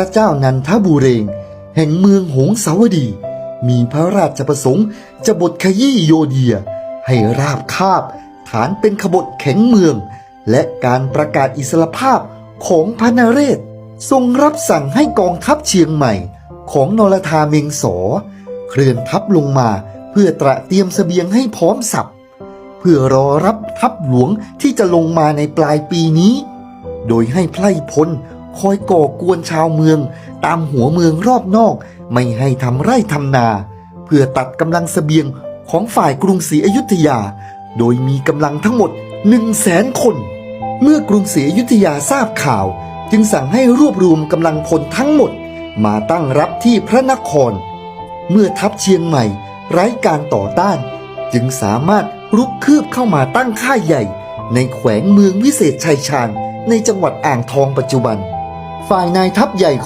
พระเจ้านันทบุเรง แห่งเมืองหงสาวดี มีพระราชประสงค์จะบทขยี้โยเดีย ให้ราบคาบ ฐานเป็นขบฏแข็งเมือง และการประกาศอิสรภาพของพระนเรศ ทรงรับสั่งให้กองทัพเชียงใหม่ ของนรธาเมงสอ เคลื่อนทัพลงมาเพื่อตระเตรียมเสบียงให้พร้อมสับเพื่อรอรับทัพหลวงที่จะลงมาในปลายปีนี้ โดยให้ไพร่พล คอยก่อกวนชาวเมือง ตามหัวเมืองรอบนอก ไม่ให้ทำไร่ทำนา เพื่อตัดกำลังเสบียงของฝ่ายกรุงศรีอยุธยา โดยมีกำลังทั้งหมดหนึ่งแสนคน เมื่อกรุงศรีอยุธยาทราบข่าว จึงสั่งให้รวบรวมกำลังพลทั้งหมด มาตั้งรับที่พระนคร เมื่อทัพเชียงใหม่ ไร้การต่อต้าน จึงสามารถรุกคืบเข้ามาตั้งค่ายใหญ่ ในแขวงเมืองวิเศษชัยชาญในจังหวัดอ่างทองปัจจุบัน ฝ่ายนายทัพใหญ่